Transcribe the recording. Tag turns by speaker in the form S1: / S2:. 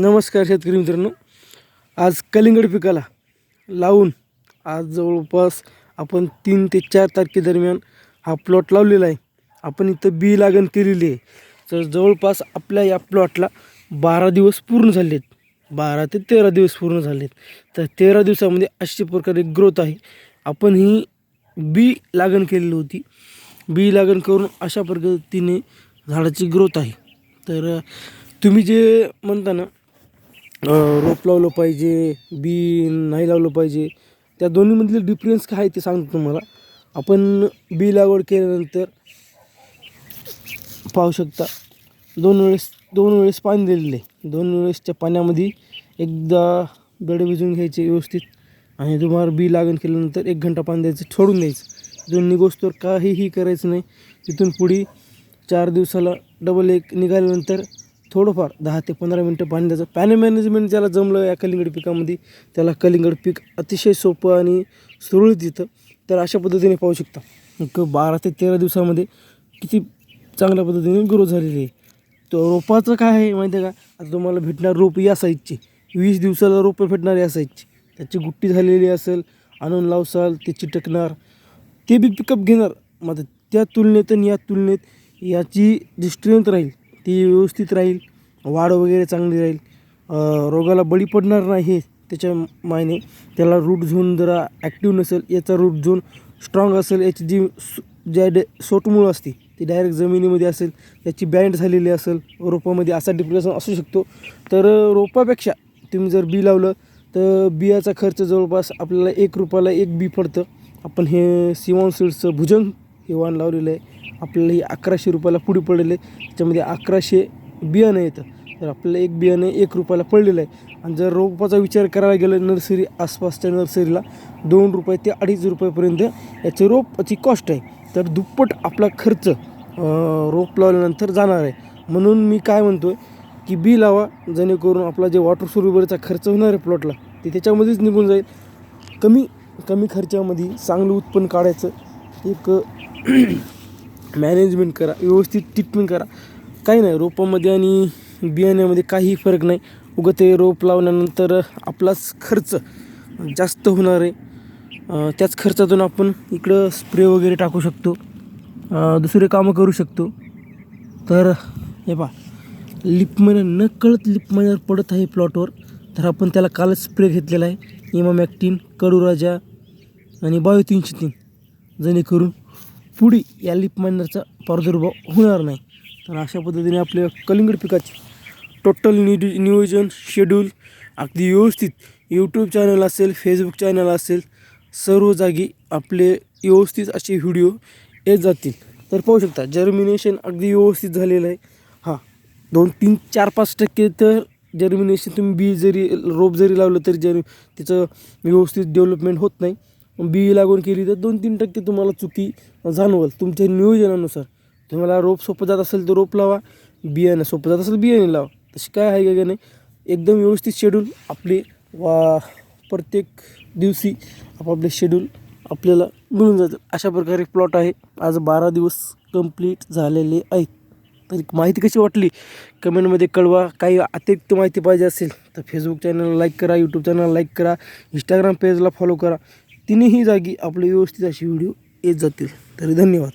S1: नमस्कार शेतकरी मित्रांनो. आज कलिंगड पिकाला लावून आज जवळपास आपण तीन ते चार तारखेदरम्यान हा प्लॉट लावलेला आहे. आपण इथं बी लागण केलेली आहे. तर जवळपास आपल्या या प्लॉटला बारा दिवस पूर्ण झाले आहेत बारा ते तेरा दिवस पूर्ण झाले आहेत तर तेरा दिवसामध्ये अशा प्रकारे ग्रोथ आहे. आपण ही बी लागण केलेली होती. बी लागण करून अशा पद्धतीने झाडाची ग्रोथ आहे. तर तुम्ही जे म्हणता ना रोप लावलं पाहिजे बी नाही लावलं पाहिजे त्या दोन्हीमधले डिफरन्स काय आहे ते सांगतो तुम्हाला. आपण बी लागवड केल्यानंतर पाहू शकता दोन वेळेस दोन वेळेस पाणी दिलेलं आहे. दोन वेळेसच्या पाण्यामध्ये एकदा बेड भिजून घ्यायचे व्यवस्थित आणि तुम्हाला बी लागण केल्यानंतर एक घंटा पाणी द्यायचं सोडून द्यायचं. दोन्ही निघोस्तोवर काहीही करायचं नाही. तिथून पुढे चार दिवसाला डबल एक निघाल्यानंतर थोडंफार दहा ते पंधरा मिनटं पाणी द्यायचं. पाणी मॅनेजमेंट ज्याला जमलं या कलिंगड पिकामध्ये त्याला कलिंगड पीक अतिशय सोपं आणि सुरळीत येतं. तर अशा पद्धतीने पाहू शकता. एक बारा ते तेरा दिवसामध्ये किती चांगल्या पद्धतीने ग्रो झालेली आहे. तो रोपाचं काय आहे माहिती आहे का? आता तुम्हाला भेटणार रोप या साईजची. वीस दिवसाला रोपं भेटणार या साईजची. त्याची गुट्टी झालेली असेल आणून लावसाल ते चिटकणार. ते बी पिकअप घेणार. मग त्या तुलनेत आणि या तुलनेत याची जी स्ट्रेंथ राहील ती व्यवस्थित राहील वाढ वगैरे चांगली राहील. रोगाला बळी पडणार नाही हे त्याच्या मायने. त्याला रूट झोन जरा ॲक्टिव्ह नसेल याचा रूट झोन स्ट्रॉंग असेल याची जी ज्या डे सोटमूळ असते ती डायरेक्ट जमिनीमध्ये असेल याची बँड झालेली असेल रोपामध्ये असा डिप्रेशन असू शकतो. तर रोपापेक्षा तुम्ही जर बी लावलं तर बियाचा खर्च जवळपास आपल्याला एक रुपयाला एक बी पडतं. आपण हे सिवॉन सीड्सचं भुजंग हे वाण लावलेलं आहे. आपल्याला हे अकराशे रुपयाला पुढे पडलेलं आहे त्याच्यामध्ये अकराशे बियाणं येतं तर आपल्याला एक बियाणं एक रुपयाला पडलेलं आहे. आणि जर रोपाचा विचार करायला गेलं नर्सरी आसपासच्या नर्सरीला दोन रुपये ते अडीच रुपयापर्यंत याचं रोपाची कॉस्ट आहे. तर दुप्पट आपला खर्च रोप लावल्यानंतर जाणार आहे. म्हणून मी काय म्हणतो आहे की बी लावा जेणेकरून आपला जे वॉटर सुरुबरीचा खर्च होणार आहे प्लॉटला ते त्याच्यामध्येच निघून जाईल. कमी कमी खर्चामध्ये चांगलं उत्पन्न काढायचं एक मॅनेजमेंट करा व्यवस्थित ट्रीटमेंट करा. काही नाही रोपामध्ये आणि बियाण्यामध्ये काही फरक नाही. उगं ते रोप लावल्यानंतर आपलाच खर्च जास्त होणार आहे. त्याच खर्चातून आपण इकडं स्प्रे वगैरे टाकू शकतो. दुसरे कामं करू शकतो. तर हे पा लिप महिना न कळत लिप महिन्यावर पडत आहे प्लॉटवर. तर आपण त्याला कालच स्प्रे घेतलेला आहे. इमामॅक्टिन कडूराजा आणि बायो तीनशे तीन जेणेकरून पुढे या लिप मायनरचा प्रादुर्भाव होणार नाही. तर अशा पद्धतीने आपल्या कलिंगड पिकाचे टोटल निडि नियोजन शेड्यूल अगदी व्यवस्थित यूट्यूब चॅनल असेल फेसबुक चॅनल असेल सर्व जागी आपले व्यवस्थित असे व्हिडिओ येत जातील. तर पाहू शकता जर्मिनेशन अगदी व्यवस्थित झालेलं आहे. हां दोन तीन चार पाच टक्के तर जर्मिनेशन तुम्ही बी जरी रोप जरी लावलं तरी जर त्याचं व्यवस्थित डेव्हलपमेंट होत नाही. बी लागवड केली तर दोन तीन टक्के तुम्हाला चुकी जाणवल. तुमच्या नियोजनानुसार. तुम्हाला रोप सोपं जात असेल तर रोप लावा बियाणं सोपं जात असेल बियाणे लावा. तशी काय आहे का नाही एकदम व्यवस्थित शेड्यूल आपले वा प्रत्येक दिवशी आपापले शेड्यूल आपल्याला मिळून जातील अशा प्रकारे प्लॉट आहे. आज बारा दिवस कंप्लीट झालेले आहेत. तर माहिती कशी वाटली? कमेंटमध्ये कळवा. काही अतिरिक्त माहिती पाहिजे असेल तर फेसबुक चॅनलला लाईक करा यूट्यूब चॅनलला लाईक करा इंस्टाग्राम पेजला फॉलो करा. तिन्ही जागी आपले व्यवस्थित असे व्हिडिओ येत जातील. तरी धन्यवाद.